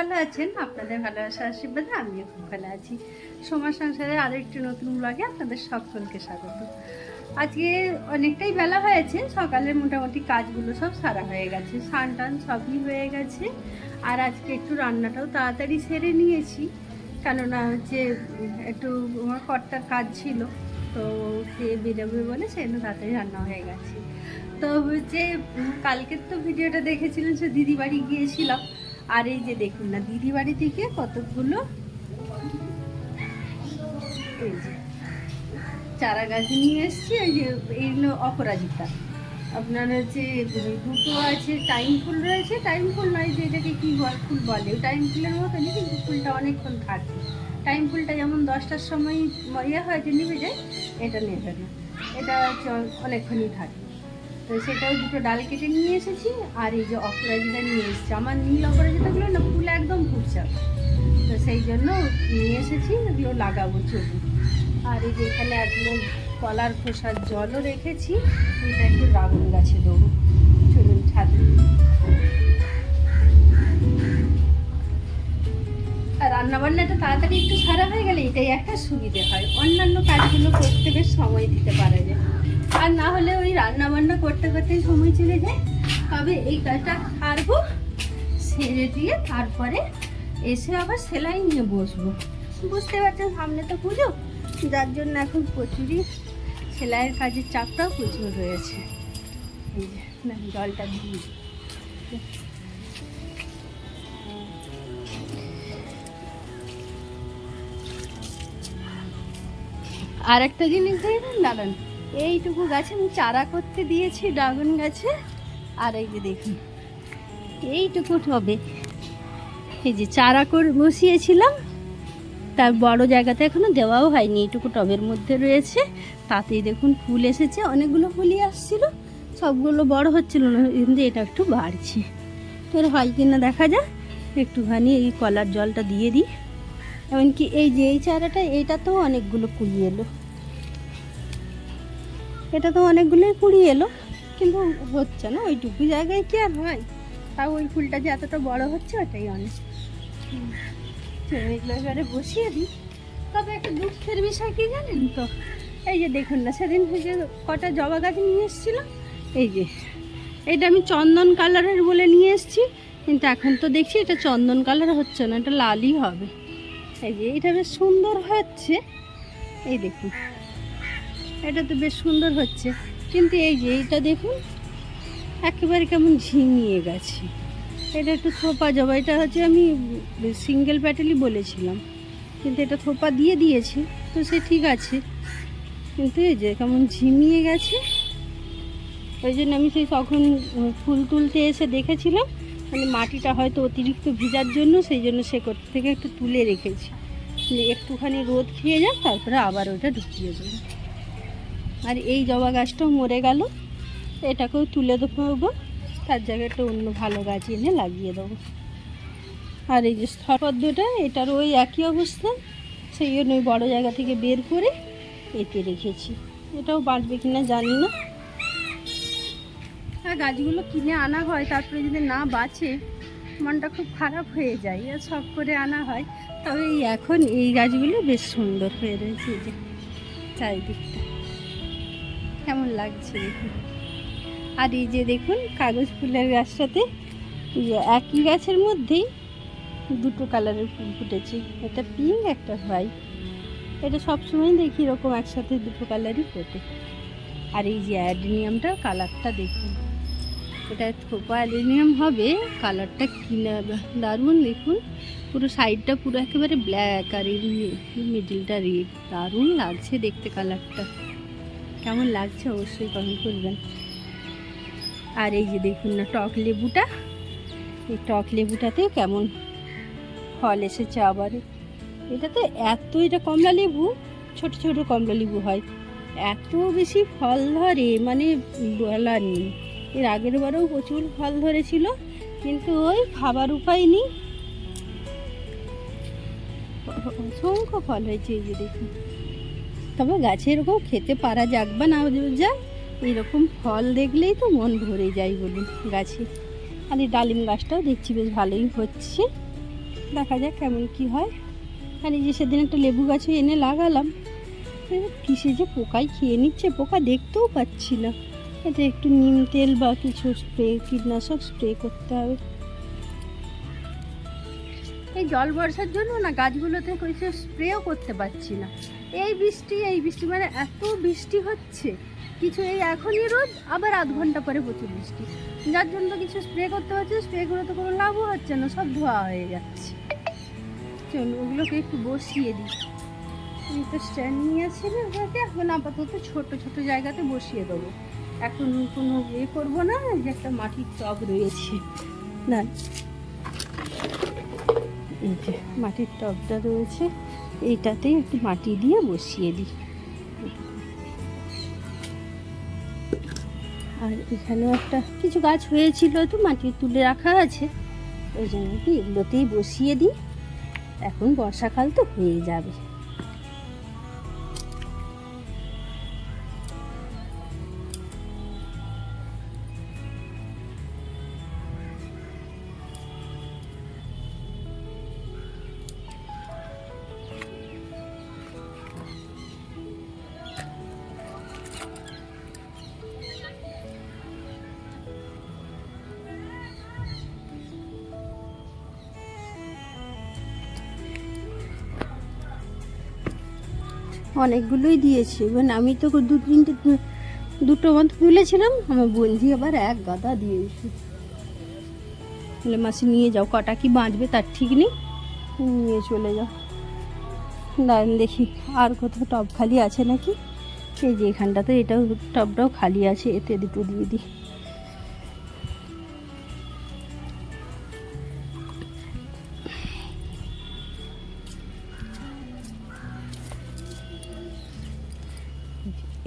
ভালো আছেন? আপনাদের ভালোবাসা আশীর্বাদে আমিও খুব ভালো আছি। সমাজ সংসারে আরও একটি নতুন ব্লগে আপনাদের সকলকে স্বাগত। আজকে অনেকটাই বেলা হয়েছে সকালের মোটামুটি কাজগুলো সব সারা হয়ে গেছে। স্নান টান সবই হয়ে গেছে। আর আজকে একটু রান্নাটাও তাড়াতাড়ি সেরে নিয়েছি। কেননা উম, একটু আমার কর্তার কাজ ছিল তো সে বেরোবে বলে সেজন্য তাড়াতাড়ি রান্না হয়ে গেছে। তো হচ্ছে কালকের তো ভিডিওটা দেখেছিলেন সে দিদি বাড়ি গিয়েছিলাম। আর এই যে দেখুন না দিদি বাড়ি থেকে কতগুলো? চারা গাছ নিয়ে এসেছি ওই যে এইগুলো অপরাজিতা। আপনার হচ্ছে দুটো আছে, টাইম ফুল রয়েছে, টাইম ফুল নয় যে এটাকে কী ফুল বলে। টাইম ফুলের মতনই কিন্তু ফুলটা অনেকক্ষণ থাকে। টাইম ফুলটা যেমন দশটার সময় ইয়ে হয় যে নিভে যায়, এটা নেবে না। এটা হচ্ছে অনেকক্ষণই থাকে। তো সেটাও দুটো ডাল কেটে নিয়ে এসেছি, আর এই যে অপরাজিতা নিয়ে এসেছি। আমার নীল অপরাজিতাগুলো না ফুল একদম ফুটছে। তো সেই জন্য নিয়ে এসেছি, এগুলো লাগাবো চলুন। আর এই যে এখানে একদম কলার খোসার জলও রেখেছি, এটা একটু ড্রাগন গাছে দেবো। চলুন ছাদে। রান্নাবান্নাটা তাড়াতাড়ি একটু সারা হয়ে গেলে এটাই একটা সুবিধে হয়। অন্যান্য কাজগুলো করতে বেশ সময় দিতে পারা। যায় আর না হলে ওই রান্না বান্না করতে করতেই সময় চলে যায়। তবে এই কাজটা ছাড়বো সেরে দিয়ে তারপরে এসে আবার সেলাই নিয়ে বসবো। বুঝতে পারছেন, সামনে তো পুজো, যার জন্য এখন প্রচুরই সেলাইয়ের কাজের চাপটাও প্রচুর রয়েছে। জলটা দিয়ে। আর একটা জিনিস দেখবেন দাঁড়ান এইটুকু গাছে আমি চারা করতে দিয়েছি, ড্রাগন গাছে। আর এই যে দেখুন, এইটুকু টবে এই যে চারা করে, বসিয়েছিলাম, তার বড় জায়গাতে এখনও দেওয়াও হয়নি। এইটুকু টবের মধ্যে রয়েছে। তাতেই দেখুন ফুল এসেছে, অনেকগুলো ফুলই আসছিল। সবগুলো বড় হচ্ছিল না, কিন্তু এটা একটু বাড়ছে। তোর হয় কি না দেখা যাক, একটুখানি এই কলার জলটা দিয়ে দিই। এমনকি এই যে এই চারাটা এইটা তো অনেকগুলো কুড়ি এলো। এটা তো অনেকগুলোই কুড়ি এলো, কিন্তু হচ্ছে না, ওইটুকু জায়গায় কি আর হয়? তাও ওই ফুলটা যে এতটা বড় হচ্ছে, ওটাই অনেক। এবারে বসিয়ে দিই। তবে একটা দুঃখের বিষয় কি জানেন তো? এই যে দেখুন না, সেদিন যে কটা জবা গাছ নিয়ে এসেছিলাম। এই যে, এটা আমি চন্দন কালারের বলে নিয়ে এসেছি, কিন্তু এখন তো দেখছি এটা চন্দন কালার হচ্ছে না, এটা লালই হবে। এই যে, এটা বেশ সুন্দর হচ্ছে। এই দেখুন এটা তো বেশ সুন্দর হচ্ছে। কিন্তু এই যে এইটা দেখুন, একেবারে কেমন ঝিমিয়ে গেছে। এটা একটু থোপা জবা, এটা হচ্ছে আমি সিঙ্গেল প্যাটেলই বলেছিলাম। কিন্তু এটা থোপা দিয়ে দিয়েছি, তো সে ঠিক আছে। কিন্তু এই যে কেমন ঝিমিয়ে গেছে, ওই জন্য আমি সেই তখন ফুল তুলতে এসে দেখেছিলাম মানে মাটিটা হয়তো অতিরিক্ত ভিজার জন্য, সেই জন্য সে করতে থেকে একটু তুলে রেখেছি। একটুখানি রোদ খেয়ে যাক, তারপরে আবার ওটা ঢুকিয়ে দেবো। আর এই জবা গাছটাও মরে গেল। এটাকেও তুলে দেবো তার জায়গায় একটা অন্য ভালো গাছ এনে লাগিয়ে দেবো। আর এই যে স্থপদ্মটা, এটার ওই একই অবস্থা। সেই জন্য ওই বড়ো জায়গা থেকে বের করে এতে রেখেছি। এটাও বাঁচবে কিনা জানি না। আর গাছগুলো কিনে আনা হয়, তারপরে যদি না বাঁচে, মনটা খুব খারাপ হয়ে যায়। আর সব করে আনা হয়। তবে এখন এই গাছগুলো বেশ সুন্দর হয়ে রয়েছে যে চারিদিকটা। কেমন লাগছে দেখুন। আর এই যে দেখুন, কাগজ ফুলের গাছটাতে একই গাছের মধ্যেই দুটো কালারের ফুল ফুটেছে। একটা পিঙ্ক একটা হোয়াইট এটা সবসময় দেখি এরকম একসাথে দুটো কালারই ফোটে। আর এই যে অ্যাডেনিয়ামটা, কালারটা দেখুন। এটা থোপা অ্যাডেনিয়াম হবে, কালারটা কিনা দারুণ দেখুন। পুরো সাইডটা পুরো একেবারে ব্ল্যাক আর এই মিডিলটা রেড দারুণ লাগছে দেখতে কালারটা। কেমন লাগছে অবশ্যই কমেন্ট করবেন। আর এই যে দেখুন না, টক লেবুটা। এই টক লেবুটাতেও কেমন ফল এসেছে আবার এটা তো এত এটা কমলা লেবু, ছোট ছোট কমলা লেবু হয়। এত বেশি ফল ধরে মানে বলার নেই। এর আগের বারেও প্রচুর ফল ধরেছিল, কিন্তু ওই খাবার উপায় নেই। অসংখ্য ফল হয়েছে এই যে দেখুন। তবে গাছে এরকম খেতে পারা যাক বা না যাক, এরকম ফল দেখলেই তো মন ভরে যায় বলুন গাছে। আর এই ডালিম গাছটাও দেখছি বেশ ভালোই হচ্ছে। দেখা যাক কেমন কি হয়। আর এই যে সেদিন একটা লেবু গাছে এনে লাগালাম। কিসে যে পোকাই খেয়ে নিচ্ছে, পোকা দেখতেও পাচ্ছি না। এটা একটু নিম তেল বা কিছু স্প্রে, কীটনাশক স্প্রে করতে হবে। এই জল বর্ষার জন্য না গাছগুলোতে কিছু স্প্রেও করতে পারছি না। এই বৃষ্টি এই বৃষ্টি মানে এত বৃষ্টি হচ্ছে। কিছু এই এখনই রোদ, আবার আধ ঘণ্টা পরে প্রচুর বৃষ্টি। যার জন্য কিছু স্প্রে করতে হচ্ছে স্প্রেগুলো তো কোনো লাভও হচ্ছে না, সব ধোয়া হয়ে যাচ্ছে। চলুন ওগুলোকে একটু বসিয়ে দিই। আমি তো স্ট্যান্ড নিয়েছি না ওটাকে এখন আপাতত ছোট ছোট জায়গাতে বসিয়ে দেবো। এখন কোনো ইয়ে করব না যে একটা মাটির টব রয়েছে। না এই যে মাটির টবটা রয়েছে, এইটাতেই একটু মাটি দিয়ে বসিয়ে দিই। আর এখানেও একটা কিছু গাছ হয়েছিল তো, মাটি তুলে রাখা আছে। ওই জন্য কি এগুলোতেই বসিয়ে দিই। এখন বর্ষাকাল তো হয়ে যাবে। অনেকগুলোই দিয়েছি। এবার আমি তো দু তিনটে দুটো মতো তুলেছিলাম, আমার বন্ধু আবার এক গাদা দিয়েছে। বলে, মাসি, নিয়ে যাও, কটা কি বাঁচবে তার ঠিক নেই। নিয়ে চলে যাও। দাঁড়ান, দেখি আর কোথাও টব খালি আছে নাকি? এই যে এখানটাতে এটাও টবটাও খালি আছে, এতে দুটো দিয়ে দিই।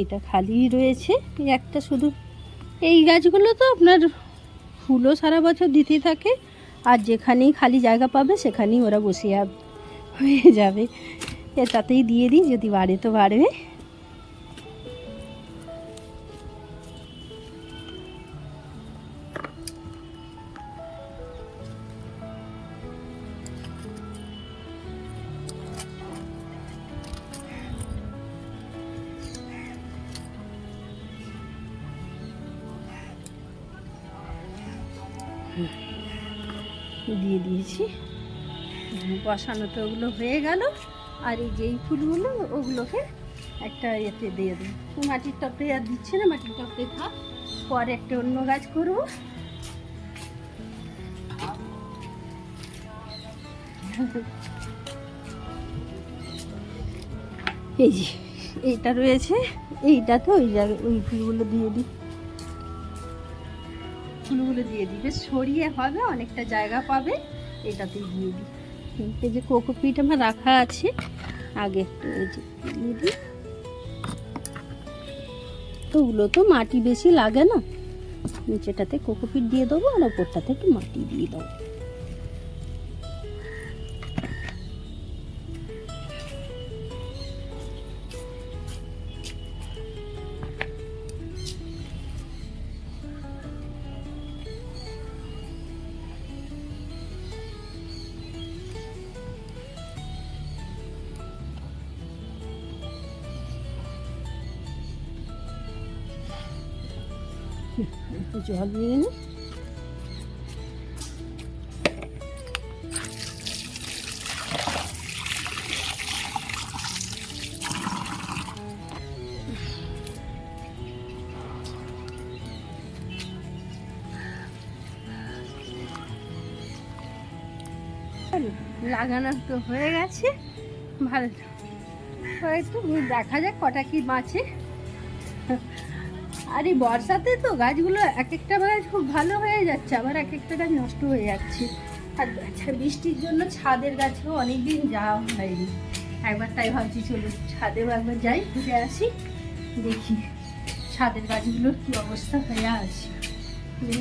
এইটা খালি রয়েছে, এই একটা শুধু। এই গাছগুলো তো আপনার ফুলও সারা বছর দিতেই থাকে, আর যেখানেই খালি জায়গা পাবে, সেখানেই ওরা বসে হয়ে যাবে। তাতেই দিয়ে দিই, যদি বাড়ে তো বাড়বে। দিয়েছি। বসানো তো ওগুলো হয়ে গেল। আর এই যেই ফুলগুলো, ওগুলোকে একটা এতে দিয়ে দেবো। মাটির টপে আর দিচ্ছে না, মাটির টপে থাক। পরে একটা অন্য গাছ করব। এই যে, এইটা রয়েছে। এইটাতে ওই জায়গায় ওই ফুলগুলো দিয়ে দিই। ফুলগুলো দিয়ে দিই বেশ ছড়িয়ে হবে, অনেকটা জায়গা পাবে। এটাতেই দিয়ে দিই। এই যে কোকোপিট আমার রাখা আছে, আগে একটু এই যে তো ওগুলো তো মাটি বেশি লাগে না। নিচেটাতে কোকোপিট দিয়ে দেবো আর ওপরটাতে একটু মাটি দিয়ে দেবো। একটু জল নিয়ে নিই লাগানো তো হয়ে গেছে। ভালো। একটু দেখা যাক কটা কি বাঁচে। আর এই বর্ষাতে তো গাছগুলো এক একটা গাছ খুব ভালো হয়ে যাচ্ছে, আবার এক একটা গাছ নষ্ট হয়ে যাচ্ছে। আর আচ্ছা বৃষ্টির জন্য ছাদের গাছেও অনেকদিন যাওয়া হয়নি। একবার তাই ভাবছি, চলো ছাদেও একবার যাই, ঘুরে আসি, দেখি ছাদের গাছগুলোর কি অবস্থা হয়ে আছে।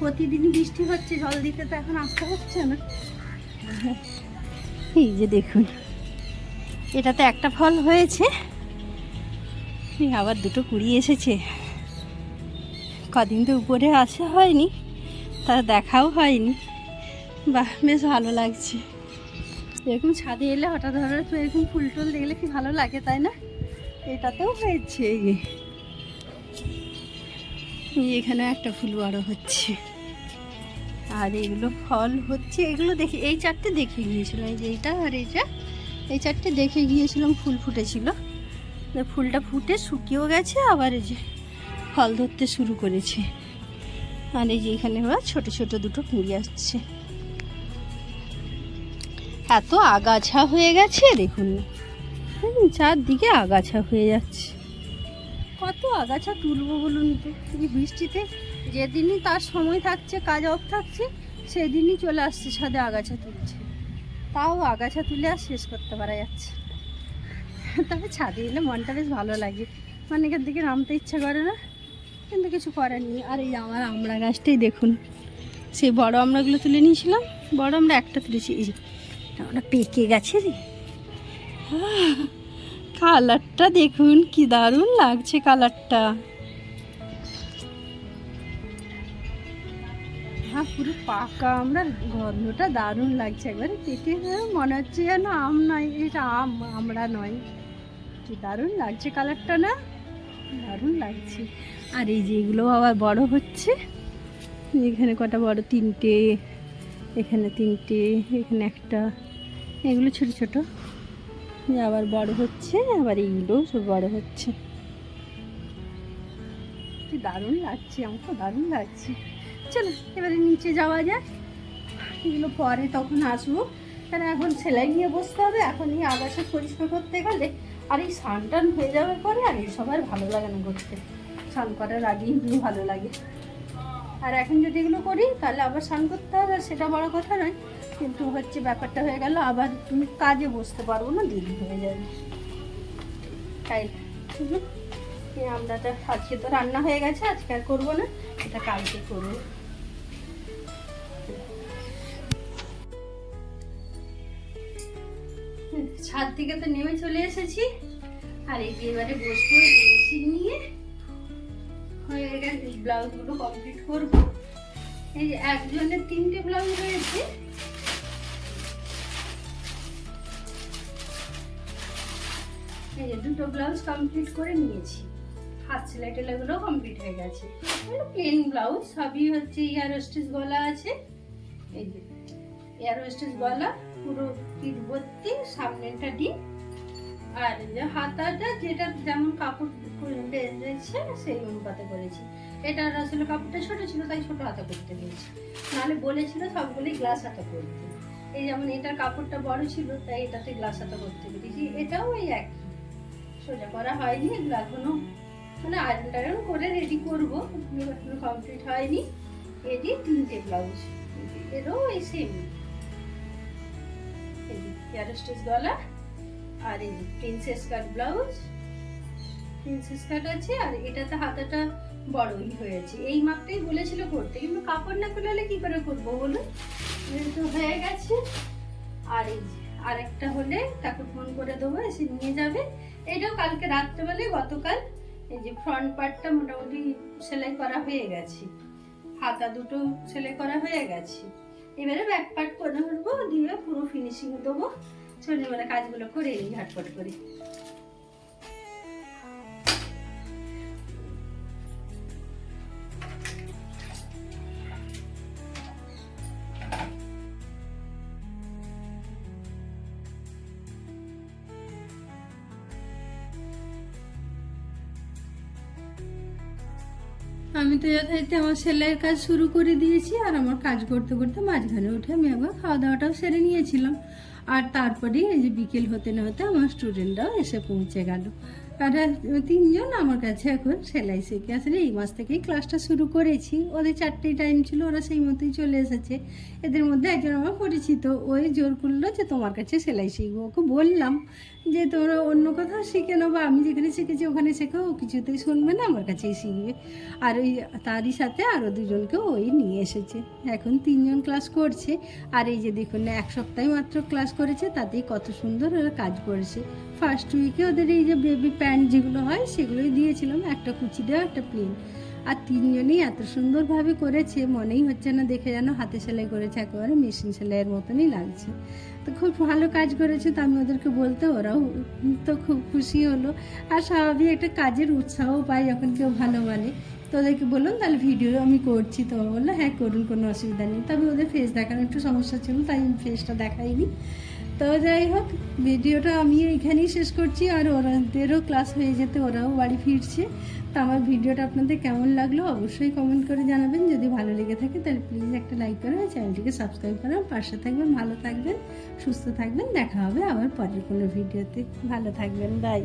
প্রতিদিনই বৃষ্টি হচ্ছে, জল দিতে তো এখন আসতে হচ্ছে না। এই যে দেখুন, এটাতে একটা ফল হয়েছে আবার দুটো কুড়ি এসেছে। কদিন তো উপরে আসা হয়নি, তা দেখাও হয়নি। বাহ, বেশ ভালো লাগছে। এরকম ছাদে এলে হঠাৎ হঠাৎ এরকম ফুল টুল দেখলে কি ভালো লাগে, তাই না? এটাতেও হয়েছে এখানে একটা ফুল বড় হচ্ছে। আর এগুলো ফল হচ্ছে, এগুলো দেখে, এই চারটে দেখে গিয়েছিলাম, এই যে এইটা আর এইটা এই চারটে দেখে গিয়েছিলাম, ফুল ফুটেছিল। ফুলটা ফুটে শুকিয়েও গেছে, আবার এই যে ফল ধরতে শুরু করেছে। আর এই যে এখানে ওরা ছোট ছোট দুটো কুঁড়ি আসছে। এত আগাছা হয়ে গেছে, দেখুন। চারদিকে আগাছা হয়ে যাচ্ছে। কত আগাছা তুলবো বলুন তো? এই বৃষ্টিতে যেদিনই তার সময় থাকছে, কাজ অফ থাকছে, সেদিনই চলে আসছে ছাদে আগাছা তুলছে। তাও আগাছা তুলে আর শেষ করতে পারা যাচ্ছে তবে ছাদে এলে মনটা বেশ ভালো লাগে। মানে এখান থেকে নামতে ইচ্ছা করে না। কিন্তু কিছু করার নেই। আর এই আমার আমড়া গাছটাই দেখুন, সেই বড় আমড়াগুলো তুলে নিয়েছিলাম, বড় আমরা একটা তুলেছি, এই আমরা পেকে গেছে রে। কালারটা দেখুন, কি দারুণ লাগছে কালারটা। হ্যাঁ পুরো পাকা, আমরা গন্ধটা দারুণ লাগছে, একবারে পেকে মনে হচ্ছে যেন আম নয় এটা আম, আমরা নয়। কি দারুণ লাগছে কালারটা না? দারুণ লাগছে। আর এই যে এগুলো আবার বড় হচ্ছে। এখানে কটা বড়? তিনটে। এখানে তিনটে, এখানে একটা। এগুলো ছোট ছোট। এই আবার বড় হচ্ছে, আবার এইগুলোও সব বড় হচ্ছে। কি দারুণ লাগছে আমার তো দারুণ লাগছে। চলো, এবারে নিচে যাওয়া যাক। এগুলো পরে তখন আসব। কারণ এখন সেলাই নিয়ে বসতে হবে এখন এই আগাছা পরিষ্কার করতে গেলে আর এই স্নান টান হয়ে যাওয়ার পরে আর এইসব আর ভালো লাগে না করতে। স্নান করার আগেই এগুলো ভালো লাগে। আর এখন যদি এগুলো করি, তাহলে আবার স্নান করতে হবে সেটা বড় কথা নয়। কিন্তু হচ্ছে ব্যাপারটা হয়ে গেল, আবার তুমি কাজে বসতে পারব না, দেরি হয়ে যাবে। তাই আমরাটা আজকে তো রান্না হয়ে গেছে, আজকে আর করব না, এটা কালকে করব। ছাদ থেকে তো নেমে চলে এসেছি। আর এই এবারে বসবো মেশিন নিয়ে। হয়ে গেছে, ব্লাউজগুলো কমপ্লিট করব। এই যে একজনের তিনটে ব্লাউজ রয়েছে এই যে দুটো ব্লাউজ কমপ্লিট করে নিয়েছি। হাত সেলাই টেলাইগুলো কমপ্লিট হয়ে গেছে। প্লেন ব্লাউজ, সবই হচ্ছে ইয়ার স্টিচ গলা আছে। এই যে এয়ার স্টিচ গলা, পুরো পিঠ ভর্তি সামনেটা ডিপ আর হাতাটা যেটা যেমন কাপড় রয়েছে সেই অনুপাতে করেছি। এটার আসলে কাপড়টা ছোট ছিল, তাই ছোট হাতা করতে হয়েছে নাহলে বলেছিল সবগুলোই গ্লাস হাতা করতে এই যেমন এটার কাপড়টা বড় ছিল, তাই এটাতে গ্লাস হাতা করতে পেরেছি। এটাও ওই একই। সোজা করা হয়নি, এগুলো এখনও মানে আয়রন টায়রন করে রেডি করব। এখনও কমপ্লিট হয়নি। এটি তিনটে ব্লাউজ এরও এই সেম যে এয়ার গলা আর এই princess cut blouse princess cut আছে আর এটাতে হাতাটা বড়ই হয়েছে। এই মাপটাই বলেছিল করতে, কিন্তু কাপড় না করলে কি করে করব বলুন? এই তো হয়ে গেছে। আর এই যে আর একটা হলে তাকে ফোন করে দেবো, এসে নিয়ে যাবে। এটাও কালকে রাত্রেবেলায়, গতকাল। এই যে ফ্রন্ট পার্টটা মোটামুটি সেলাই করা হয়ে গেছে। হাতা দুটো সেলাই করা হয়ে গেছে। এবারে ব্যাক পার্ট করে নেব, দিয়ে পুরো ফিনিশিং দেবো। চলে মানে কাজগুলো করে নিই ঝটপট করে। আমি তো যথারীতি আমার সেলাইয়ের কাজ শুরু করে দিয়েছি আর আমার কাজ করতে করতে মাঝখানে উঠে আমি আবার খাওয়া দাওয়াটাও সেরে নিয়েছিলাম। আর তারপরেই এই যে বিকেল হতে না হতে আমার স্টুডেন্টরাও এসে পৌঁছে গেল। তারা তিনজন আমার কাছে এখন সেলাই শিখে আসলে এই মাস থেকেই ক্লাসটা শুরু করেছি। ওদের চারটেই টাইম ছিল, ওরা সেই মতোই চলে এসেছে। এদের মধ্যে একজন আমার পরিচিত, ওই জোর করল যে তোমার কাছে সেলাই শিখব। ওকে বললাম যে তোমরা অন্য কোথাও শিখে নেব আমি যেখানে শিখেছি ওখানে শেখো, ও কিছুতেই শুনবে না, আমার কাছেই শিখবে। আর ওই তারই সাথে আরও দুজনকে ওই নিয়ে এসেছে। এখন তিনজন ক্লাস করছে। আর এই যে দেখুন না এক সপ্তাহে মাত্র ক্লাস করেছে, তাতেই কত সুন্দর ওরা কাজ করেছে। ফার্স্ট উইকে ওদের এই যে বেবি প্যান্ট যেগুলো হয় সেগুলোই দিয়েছিলাম, একটা কুচি দেওয়া একটা প্লেন। আর তিনজনেই এত সুন্দরভাবে করেছে, মনেই হচ্ছে না দেখে যেন হাতে সেলাই করেছে, একেবারে মেশিন সেলাইয়ের মতনই লাগছে। তো খুব ভালো কাজ করেছে তো আমি ওদেরকে বলতে, ওরাও তো খুব খুশি হলো। আর স্বাভাবিক একটা কাজের উৎসাহ পাই যখন কেউ ভালো বলে। তো ওদেরকে বললাম, তাহলে ভিডিও আমি করছি। তো বলল হ্যাঁ করুন, কোনো অসুবিধা নেই। তবে ওদের ফেস দেখানোর একটু সমস্যা ছিল, তাই আমি ফেসটা দেখাইনি। তো যাই হোক, ভিডিওটা আমি এখানেই শেষ করছি। আর ওরাদেরও ক্লাস হয়ে যেতে ওরাও বাড়ি ফিরছে। তো আমার ভিডিওটা আপনাদের কেমন লাগল অবশ্যই কমেন্ট করে জানাবেন। যদি ভালো লেগে থাকে তাহলে প্লিজ একটা লাইক করে চ্যানেলটিকে সাবস্ক্রাইব করে আমার পাশে থাকবেন, ভালো থাকবেন, সুস্থ থাকবেন। দেখা হবে আবার পরের কোনো ভিডিওতে। ভালো থাকবেন বাই